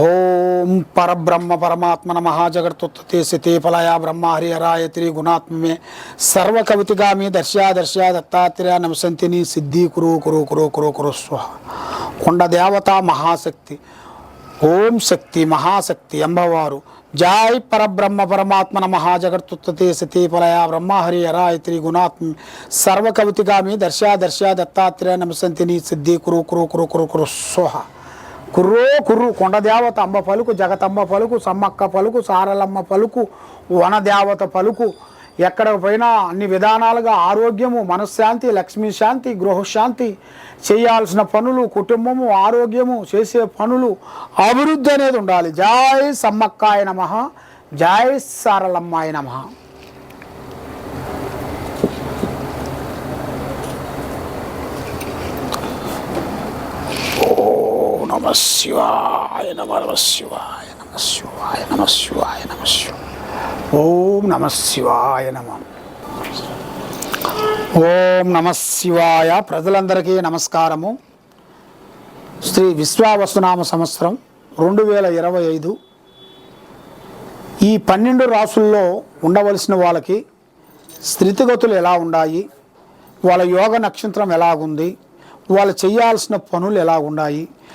ఓం పరబ్రహ్మ పరమాత్మన మహాజగత్తుత్తే సితే ఫలయ బ్రహ్మ హరిహరాయ త్రి గుణాత్మే సర్వ కవితిగామి దర్శా దర్శా దత్తాత్రేయ నమసంతిని సిద్ధి కురు కురు కురు కురు కురు స్వ. కొండ దేవత మహాశక్తి ఓం శక్తి మహాశక్తి అంబవారు. జాయ్ పరబ్రహ్మ పరమాత్మన మహాజగత్తుత్తే సితే ఫలయ బ్రహ్మ హరిహరాయ త్రి గుణాత్మ సర్వ కవితిగామి దర్శా దర్శా దత్తాత్రేయ నమసంతిని సిద్ధి కురు కురు కురు కురు కురు స్వ. కుర్రో కుర్రు కొండదేవత అంబ పలుకు జగతంబ పలుకు సమ్మక్క పలుకు సారలమ్మ పలుకు వనదేవత పలుకు ఎక్కడ పోయినా అన్ని విధానాలుగా ఆరోగ్యము మనశ్శాంతి లక్ష్మీ శాంతి గృహశాంతి చేయాల్సిన పనులు కుటుంబము ఆరోగ్యము చేసే పనులు అభివృద్ధి అనేది ఉండాలి. జాయ్ సమ్మక్కాయ నమ జాయ్ సారలమ్మాయ నమ ఓం నమ శివాయ నమ శివాయ నమ శివాయ నమ శివాయ నమ శివాయ ఓం నమ శివాయ నమ ఓం నమ శివాయ ప్రజలందరికీ నమస్కారము. శ్రీ విశ్వావసునామ సంవత్సరం రెండు వేల ఇరవై ఐదు. ఈ పన్నెండు రాసుల్లో ఉండవలసిన వాళ్ళకి స్థితిగతులు ఎలా ఉన్నాయి వాళ్ళ యోగ నక్షత్రం ఎలాగుంది? వాళ్ళు చేయాల్సిన పనులు ఎలా ఉన్నాయి?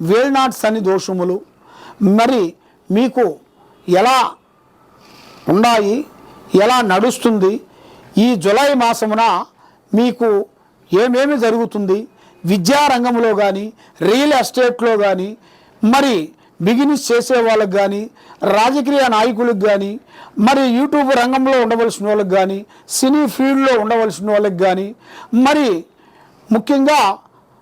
వేల్నాట్స్ అని దోషములు మరి మీకు ఎలా ఉన్నాయి ఎలా నడుస్తుంది? ఈ జులై మాసమున మీకు ఏమేమి జరుగుతుంది? విద్యారంగంలో కానీ రియల్ ఎస్టేట్లో కానీ మరి బిజినెస్ చేసే వాళ్ళకి కానీ రాజకీయ నాయకులకు కానీ మరి యూట్యూబ్ రంగంలో ఉండవలసిన వాళ్ళకి కానీ సినీ ఫీల్డ్లో ఉండవలసిన వాళ్ళకి కానీ మరి ముఖ్యంగా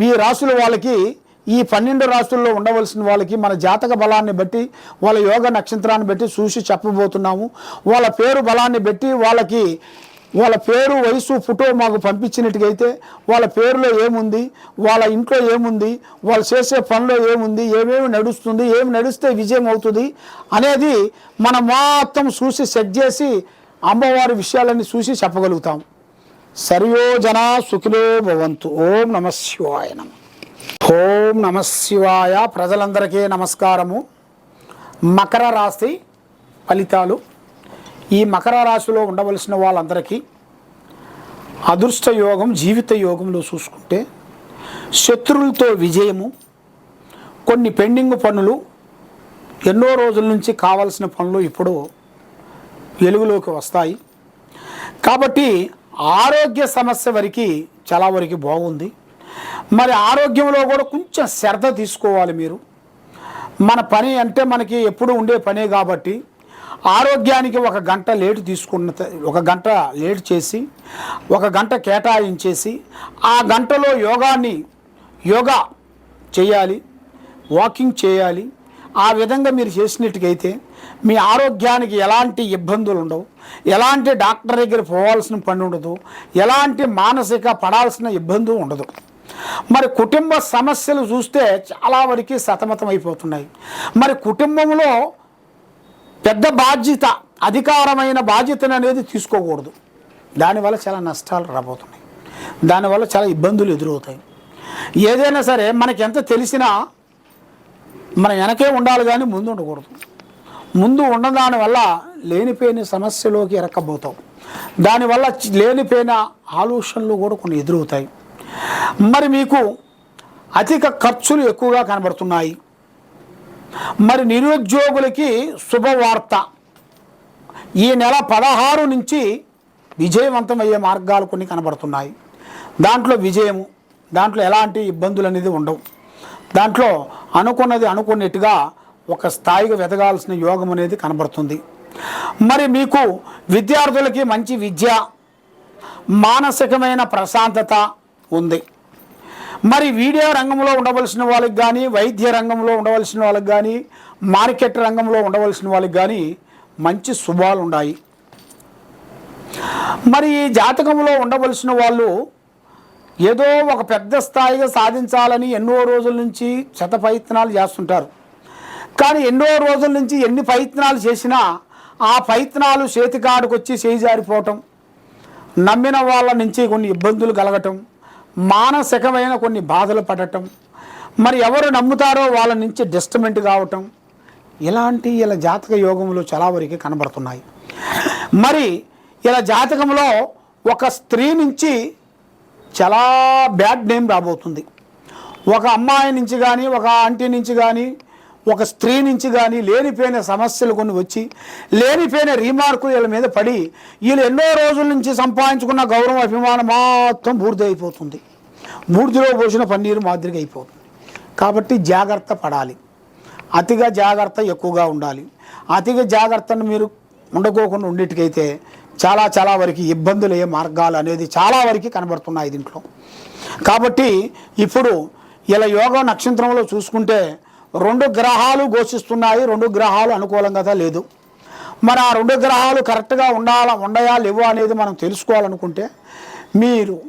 మీ రాసుల వాళ్ళకి ఈ పన్నెండు రాష్ట్రాల్లో ఉండవలసిన వాళ్ళకి మన జాతక బలాన్ని బట్టి వాళ్ళ యోగ నక్షత్రాన్ని బట్టి చూసి చెప్పబోతున్నాము. వాళ్ళ పేరు బలాన్ని బట్టి వాళ్ళకి వాళ్ళ పేరు వయసు ఫోటో మాకు పంపించినట్టుగైతే వాళ్ళ పేరులో ఏముంది వాళ్ళ ఇంట్లో ఏముంది వాళ్ళు చేసే పనిలో ఏముంది ఏమేమి నడుస్తుంది ఏమి నడిస్తే విజయం అవుతుంది అనేది మనం మొత్తం చూసి సెట్ చేసి అమ్మవారి విషయాలన్నీ చూసి చెప్పగలుగుతాం. సర్వో సుఖిలో భవంతు. ఓం నమ శివాయ నమ. ఓం నమ శివాయ. ప్రజలందరికీ నమస్కారము. మకర రాశి ఫలితాలు. ఈ మకర రాశిలో ఉండవలసిన వాళ్ళందరికీ అదృష్ట యోగం జీవిత యోగంలో చూసుకుంటే శత్రువులతో విజయము కొన్ని పెండింగ్ పనులు ఎన్నో రోజుల నుంచి కావాల్సిన పనులు ఇప్పుడు వెలుగులోకి వస్తాయి. కాబట్టి ఆరోగ్య సమస్య వరకు చాలా వరకు బాగుంది. మరి ఆరోగ్యంలో కూడా కొంచెం శ్రద్ధ తీసుకోవాలి మీరు. మన పని అంటే మనకి ఎప్పుడు ఉండే పనే కాబట్టి ఆరోగ్యానికి ఒక గంట లేటు తీసుకున్న త- ఒక గంట లేట్ చేసి ఒక గంట కేటాయించేసి ఆ గంటలో యోగాన్ని యోగా చేయాలి వాకింగ్ చేయాలి. ఆ విధంగా మీరు చేసినట్టుకైతే మీ ఆరోగ్యానికి ఎలాంటి ఇబ్బందులు ఉండవు. ఎలాంటి డాక్టర్ దగ్గర పోవాల్సిన పని ఉండదు. ఎలాంటి మానసిక పడాల్సిన ఇబ్బంది ఉండదు. మరి కుటుంబ సమస్యలు చూస్తే చాలా వరకు సతమతం అయిపోతున్నాయి. మరి కుటుంబంలో పెద్ద బాధ్యత అధికారమైన బాధ్యతను అనేది తీసుకోకూడదు. దానివల్ల చాలా నష్టాలు రాబోతున్నాయి. దానివల్ల చాలా ఇబ్బందులు ఎదురవుతాయి. ఏదైనా సరే మనకి ఎంత తెలిసినా మన వెనకే ఉండాలి కానీ ముందు ఉండకూడదు. ముందు ఉన్నదాని వల్ల లేనిపోయిన సమస్యలోకి ఎరక్కబోతాం దానివల్ల లేనిపోయిన ఆలోచనలు కూడా కొన్ని ఎదురవుతాయి. మరి మీకు అధిక ఖర్చులు ఎక్కువగా కనబడుతున్నాయి. మరి నిరుద్యోగులకి శుభవార్త. ఈ నెల పదహారు నుంచి విజయవంతమయ్యే మార్గాలు కొన్ని కనబడుతున్నాయి. దాంట్లో విజయము దాంట్లో ఎలాంటి ఇబ్బందులు అనేది ఉండవు. దాంట్లో అనుకున్నది అనుకున్నట్టుగా ఒక స్థాయిగా వెదగాల్సిన యోగం అనేది కనబడుతుంది. మరి మీకు విద్యార్థులకి మంచి విద్య మానసికమైన ప్రశాంతత ఉంది. మరి వీడియో రంగంలో ఉండవలసిన వాళ్ళకి కానీ వైద్య రంగంలో ఉండవలసిన వాళ్ళకి కానీ మార్కెట్ రంగంలో ఉండవలసిన వాళ్ళకి కానీ మంచి శుభాలు ఉన్నాయి. మరి ఈ జాతకంలో ఉండవలసిన వాళ్ళు ఏదో ఒక పెద్ద స్థాయిగా సాధించాలని ఎన్నో రోజుల నుంచి శత ప్రయత్నాలు చేస్తుంటారు. కానీ ఎన్నో రోజుల నుంచి ఎన్ని ప్రయత్నాలు చేసినా ఆ ప్రయత్నాలు చేతికాడుకు వచ్చి చేయి జారిపోవటం నమ్మిన వాళ్ళ నుంచి కొన్ని ఇబ్బందులు కలగటం మానసికమైన కొన్ని బాధలు పడటం మరి ఎవరు నమ్ముతారో వాళ్ళ నుంచి డిస్టమెంట్ కావటం ఇలాంటి ఇలా జాతక యోగములు చాలా వరకు కనబడుతున్నాయి. మరి ఇలా జాతకంలో ఒక స్త్రీ నుంచి చాలా బ్యాడ్ నేమ్ రాబోతుంది. ఒక అమ్మాయి నుంచి కానీ ఒక ఆంటీ నుంచి కానీ ఒక స్త్రీ నుంచి కానీ లేనిపోయిన సమస్యలు కొన్ని వచ్చి లేనిపోయిన రీమార్కులు వీళ్ళ మీద పడి వీళ్ళు ఎన్నో రోజుల నుంచి సంపాదించుకున్న గౌరవం అభిమానం మొత్తం బూర్ది అయిపోతుంది బూర్దిలో పోసిన పన్నీరు మాదిరిగా అయిపోతుంది. కాబట్టి జాగ్రత్త పడాలి. అతిగా జాగ్రత్త ఎక్కువగా ఉండాలి. అతిగా జాగ్రత్తను మీరు ఉండకోకుండా ఉండేటికైతే చాలా చాలా వరకు ఇబ్బందులు అయ్యే మార్గాలు అనేది చాలా వరకు కనబడుతున్నాయి దీంట్లో. కాబట్టి ఇప్పుడు ఇలా యోగా నక్షత్రంలో చూసుకుంటే రెండు గ్రహాలు ఘోషిస్తున్నాయి రెండు గ్రహాలు అనుకూలంగా లేదు. మరి ఆ రెండు గ్రహాలు కరెక్ట్గా ఉండాలా ఉండయా లేవో అనేది మనం తెలుసుకోవాలనుకుంటే మీరు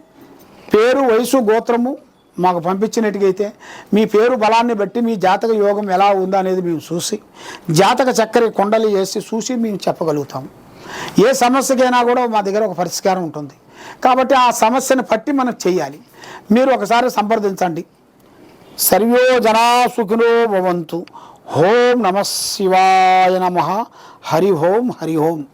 పేరు వయసు గోత్రము మాకు పంపించినట్టుగైతే మీ పేరు బలాన్ని బట్టి మీ జాతక యోగం ఎలా ఉందా అనేది మేము చూసి జాతక చక్కెర కొండలు వేసి చూసి మేము చెప్పగలుగుతాం. ఏ సమస్యకైనా కూడా మా దగ్గర ఒక పరిష్కారం ఉంటుంది. కాబట్టి ఆ సమస్యను పట్టి మనం చేయాలి. మీరు ఒకసారి సంప్రదించండి. సర్వే జనా సుఖినో భవంతు. ఓం నమ శివాయ నమ. హరి ఓం హరి ఓం.